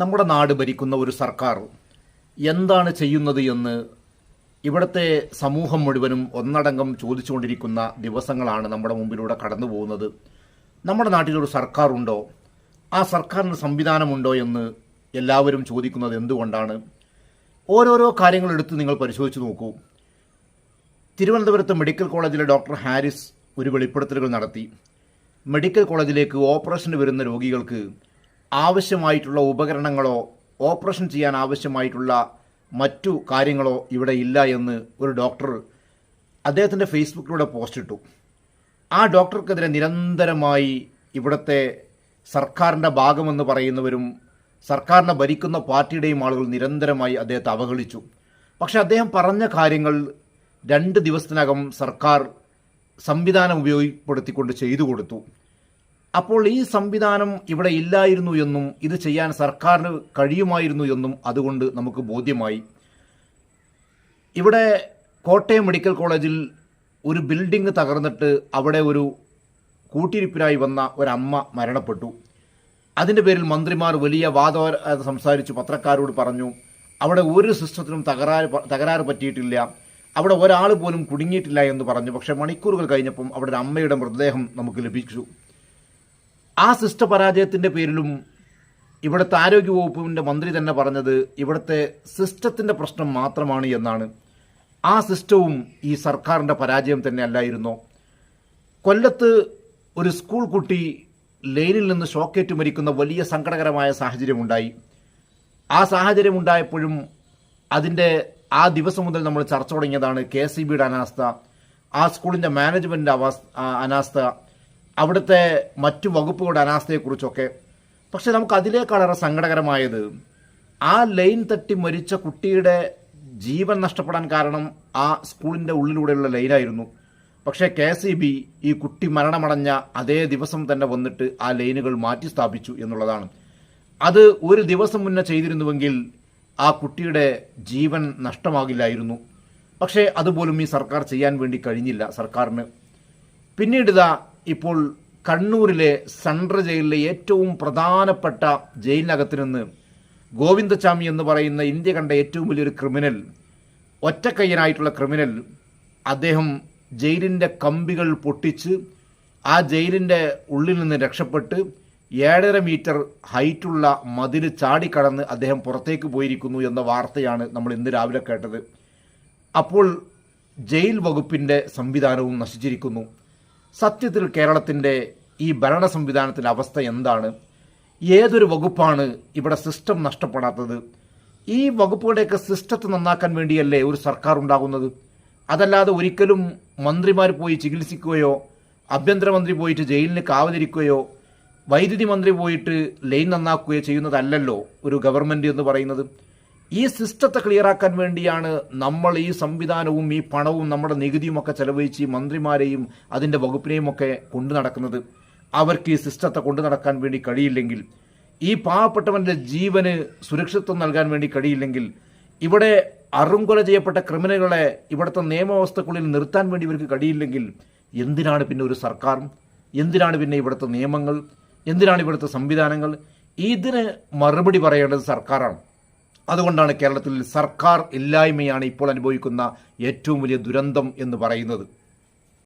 നമ്മുടെ നാട് ഭരിക്കുന്ന ഒരു സർക്കാർ എന്താണ് ചെയ്യുന്നത് എന്ന് ഇവിടുത്തെ സമൂഹം മുഴുവനും ഒന്നടങ്കം ചോദിച്ചുകൊണ്ടിരിക്കുന്ന ദിവസങ്ങളാണ് നമ്മുടെ മുമ്പിലൂടെ കടന്നു പോകുന്നത്. നമ്മുടെ നാട്ടിലൊരു സർക്കാർ ഉണ്ടോ ആ സർക്കാരിന് സംവിധാനമുണ്ടോ എന്ന് എല്ലാവരും ചോദിക്കുന്നത് എന്തുകൊണ്ടാണ്? ഓരോരോ കാര്യങ്ങൾ എടുത്ത് നിങ്ങൾ പരിശോധിച്ച് നോക്കൂ. തിരുവനന്തപുരത്ത് മെഡിക്കൽ കോളേജിലെ ഡോക്ടർ ഹാരിസ് ഒരു വെളിപ്പെടുത്തലുകൾ നടത്തി. മെഡിക്കൽ കോളേജിലേക്ക് ഓപ്പറേഷന് വരുന്ന രോഗികൾക്ക് ആവശ്യമായിട്ടുള്ള ഉപകരണങ്ങളോ ഓപ്പറേഷൻ ചെയ്യാൻ ആവശ്യമായിട്ടുള്ള മറ്റു കാര്യങ്ങളോ ഇവിടെ ഇല്ല എന്ന് ഒരു ഡോക്ടർ അദ്ദേഹത്തിന്റെ ഫേസ്ബുക്കിലൂടെ പോസ്റ്റ് ഇട്ടു. ആ ഡോക്ടർക്കെതിരെ നിരന്തരമായി ഇവിടുത്തെ സർക്കാരിന്റെ ഭാഗമെന്ന് പറയുന്നവരും സർക്കാരിനെ ഭരിക്കുന്ന പാർട്ടിയുടെയും ആളുകൾ നിരന്തരമായി അദ്ദേഹത്തെ അവഹേളിച്ചു. പക്ഷെ അദ്ദേഹം പറഞ്ഞ കാര്യങ്ങൾ രണ്ട് ദിവസത്തിനകം സർക്കാർ സംവിധാനം ഉപയോഗപ്പെടുത്തിക്കൊണ്ട് ചെയ്തു കൊടുത്തു. അപ്പോൾ ഈ സംവിധാനം ഇവിടെ ഇല്ലായിരുന്നു എന്നും ഇത് ചെയ്യാൻ സർക്കാരിന് കഴിയുമായിരുന്നു എന്നും അതുകൊണ്ട് നമുക്ക് ബോധ്യമായി. ഇവിടെ കോട്ടയം മെഡിക്കൽ കോളേജിൽ ഒരു ബിൽഡിംഗ് തകർന്നിട്ട് അവിടെ ഒരു കൂട്ടിരിപ്പിനായി വന്ന ഒരമ്മ മരണപ്പെട്ടു. അതിന്റെ പേരിൽ മന്ത്രിമാർ വലിയ വാദ സംസാരിച്ചു പത്രക്കാരോട് പറഞ്ഞു അവിടെ ഒരു സിസ്റ്റത്തിനും തകരാറ് തകരാറ് പറ്റിയിട്ടില്ല. അവിടെ ഒരാൾ പോലും കുടുങ്ങിയിട്ടില്ല എന്ന് പറഞ്ഞു. പക്ഷേ മണിക്കൂറുകൾ കഴിഞ്ഞപ്പം അവിടെ ഒരു അമ്മയുടെ മൃതദേഹം നമുക്ക് ലഭിച്ചു. ആ സിസ്റ്റ പരാജയത്തിന്റെ പേരിലും ഇവിടുത്തെ ആരോഗ്യവകുപ്പിന്റെ മന്ത്രി തന്നെ പറഞ്ഞത് ഇവിടുത്തെ സിസ്റ്റത്തിന്റെ പ്രശ്നം മാത്രമാണ് എന്നാണ്. ആ സിസ്റ്റവും ഈ സർക്കാരിന്റെ പരാജയം തന്നെ അല്ലായിരുന്നോ. കൊല്ലത്ത് ഒരു സ്കൂൾ കുട്ടി ലൈനിൽ നിന്ന് ഷോക്കേറ്റ് മരിക്കുന്ന വലിയ സങ്കടകരമായ സാഹചര്യമുണ്ടായി. ആ സാഹചര്യം ഉണ്ടായപ്പോഴും അതിന്റെ ആ ദിവസം മുതൽ നമ്മൾ ചർച്ച തുടങ്ങിയതാണ് കെ സി ബിയുടെ അനാസ്ഥ ആ സ്കൂളിന്റെ മാനേജ്മെന്റിന്റെ അവസ്ഥ അനാസ്ഥ അവിടുത്തെ മറ്റു വകുപ്പുകളുടെ അനാസ്ഥയെക്കുറിച്ചൊക്കെ. പക്ഷെ നമുക്ക് അതിലേക്കാളേറെ സങ്കടകരമായത്. ആ ലൈൻ തട്ടി മരിച്ച കുട്ടിയുടെ ജീവൻ നഷ്ടപ്പെടാൻ കാരണം ആ സ്കൂളിന്റെ ഉള്ളിലൂടെയുള്ള ലൈനായിരുന്നു. പക്ഷേ കെ എസ് ഇ ബി ഈ കുട്ടി മരണമടഞ്ഞ അതേ ദിവസം തന്നെ വന്നിട്ട് ആ ലൈനുകൾ മാറ്റി സ്ഥാപിച്ചു എന്നുള്ളതാണ്. അത് ഒരു ദിവസം മുന്നേ ചെയ്തിരുന്നുവെങ്കിൽ ആ കുട്ടിയുടെ ജീവൻ നഷ്ടമാകില്ലായിരുന്നു. പക്ഷേ അതുപോലും ഈ സർക്കാർ ചെയ്യാൻ വേണ്ടി കഴിഞ്ഞില്ല സർക്കാരിന്. പിന്നീട് ഇതാ ഇപ്പോൾ കണ്ണൂരിലെ സെൻട്രൽ ജയിലിലെ ഏറ്റവും പ്രധാനപ്പെട്ട ജയിലിനകത്ത് നിന്ന് ഗോവിന്ദചാമി എന്ന് പറയുന്ന ഇന്ത്യ കണ്ട ഏറ്റവും വലിയൊരു ക്രിമിനൽ ഒറ്റക്കയ്യനായിട്ടുള്ള ക്രിമിനൽ അദ്ദേഹം ജയിലിന്റെ കമ്പികൾ പൊട്ടിച്ച് ആ ജയിലിന്റെ ഉള്ളിൽ നിന്ന് രക്ഷപ്പെട്ട് ഏഴര മീറ്റർ ഹൈറ്റുള്ള മതിൽ ചാടിക്കടന്ന് അദ്ദേഹം പുറത്തേക്ക് പോയിരിക്കുന്നു എന്ന വാർത്തയാണ് നമ്മൾ ഇന്ന് രാവിലെ കേട്ടത്. അപ്പോൾ ജയിൽ വകുപ്പിന്റെ സംവിധാനവും നശിച്ചിരിക്കുന്നു. സത്യത്തിൽ കേരളത്തിന്റെ ഈ ഭരണ സംവിധാനത്തിന്റെ അവസ്ഥ എന്താണ്? ഏതൊരു വകുപ്പാണ് ഇവിടെ സിസ്റ്റം നഷ്ടപ്പെടാത്തത്? ഈ വകുപ്പുകളുടെയൊക്കെ സിസ്റ്റത്തെ നന്നാക്കാൻ വേണ്ടിയല്ലേ ഒരു സർക്കാർ ഉണ്ടാകുന്നത്? അതല്ലാതെ ഒരിക്കലും മന്ത്രിമാർ പോയി ചികിത്സിക്കുകയോ ആഭ്യന്തരമന്ത്രി പോയിട്ട് ജയിലിന് കാവലിരിക്കുകയോ വൈദ്യുതി മന്ത്രി പോയിട്ട് ലൈൻ നന്നാക്കുകയോ ചെയ്യുന്നതല്ലല്ലോ ഒരു ഗവൺമെന്റ് എന്ന് പറയുന്നത്. ഈ സിസ്റ്റത്തെ ക്ലിയറാക്കാൻ വേണ്ടിയാണ് നമ്മൾ ഈ സംവിധാനവും ഈ പണവും നമ്മുടെ നികുതിയും ഒക്കെ ചെലവഴിച്ച് ഈ മന്ത്രിമാരെയും അതിന്റെ വകുപ്പിനെയും ഒക്കെ കൊണ്ടു നടക്കുന്നത്. അവർക്ക് ഈ സിസ്റ്റത്തെ കൊണ്ടു നടക്കാൻ വേണ്ടി കഴിയില്ലെങ്കിൽ ഈ പാവപ്പെട്ടവന്റെ ജീവന് സുരക്ഷിത്വം നൽകാൻ വേണ്ടി കഴിയില്ലെങ്കിൽ ഇവിടെ അറുംകൊല ചെയ്യപ്പെട്ട ക്രിമിനലുകളെ ഇവിടുത്തെ നിയമവ്യവസ്ഥക്കുള്ളിൽ നിർത്താൻ വേണ്ടി ഇവർക്ക് കഴിയില്ലെങ്കിൽ എന്തിനാണ് പിന്നെ ഒരു സർക്കാർ? എന്തിനാണ് പിന്നെ ഇവിടുത്തെ നിയമങ്ങൾ? എന്തിനാണ് ഇവിടുത്തെ സംവിധാനങ്ങൾ? ഇതിന് മറുപടി പറയേണ്ടത് സർക്കാരാണ്. അതുകൊണ്ടാണ് കേരളത്തിൽ സർക്കാർ ഇല്ലായ്മയാണ് ഇപ്പോൾ അനുഭവിക്കുന്ന ഏറ്റവും വലിയ ദുരന്തം എന്ന് പറയുന്നത്.